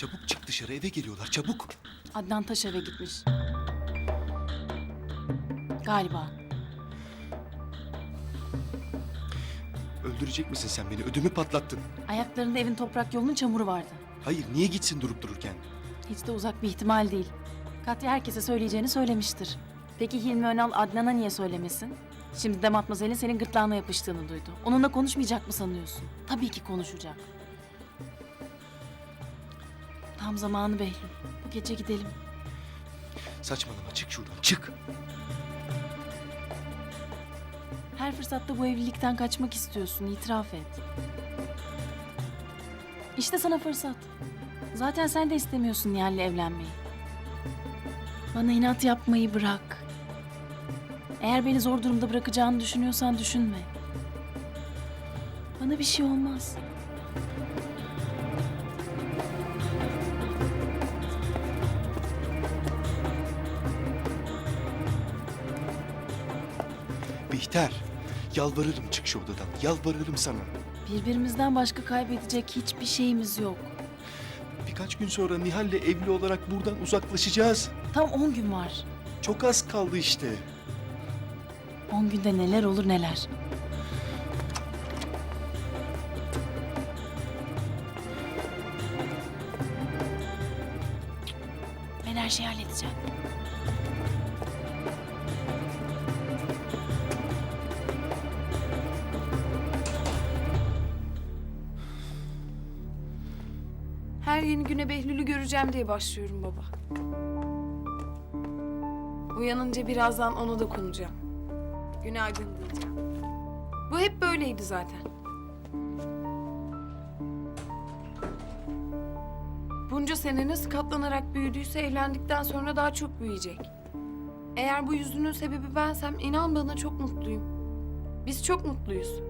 Çabuk çık dışarı eve geliyorlar çabuk. Adnan Taş eve gitmiş. Galiba. Öldürecek misin sen beni? Ödümü patlattın. Ayaklarında evin toprak yolunun çamuru vardı. Hayır niye gitsin durup dururken? Hiç de uzak bir ihtimal değil. Katya herkese söyleyeceğini söylemiştir. Peki Hilmi Önal Adnan'a niye söylemesin? Şimdi de Matmazel'in senin gırtlağına yapıştığını duydu. Onunla konuşmayacak mı sanıyorsun? Tabii ki konuşacak. Tam zamanı Behlül. Bu gece gidelim. Saçmalama çık şuradan çık. Her fırsatta bu evlilikten kaçmak istiyorsun, itiraf et. İşte sana fırsat. Zaten sen de istemiyorsun Nihal'le evlenmeyi. Bana inat yapmayı bırak. Eğer beni zor durumda bırakacağını düşünüyorsan düşünme. Bana bir şey olmaz. Bihter yalvarırım çık şu odadan. Yalvarırım sana. Birbirimizden başka kaybedecek hiçbir şeyimiz yok. Birkaç gün sonra Nihal'le evli olarak buradan uzaklaşacağız. Tam 10 gün var. Çok az kaldı işte. 10 günde neler olur neler. Ben her şeyi halledeceğim. Her yeni güne Behlül'ü göreceğim diye başlıyorum baba. Uyanınca birazdan ona dokunacağım. Günaydın diyeceğim. Bu hep böyleydi zaten. Bunca sene nasıl katlanarak büyüdüyse evlendikten sonra daha çok büyüyecek. Eğer bu yüzünün sebebi bensem inan bana çok mutluyum. Biz çok mutluyuz.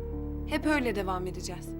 Hep öyle devam edeceğiz.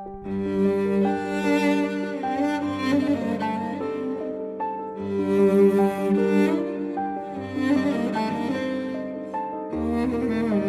mm-hmm.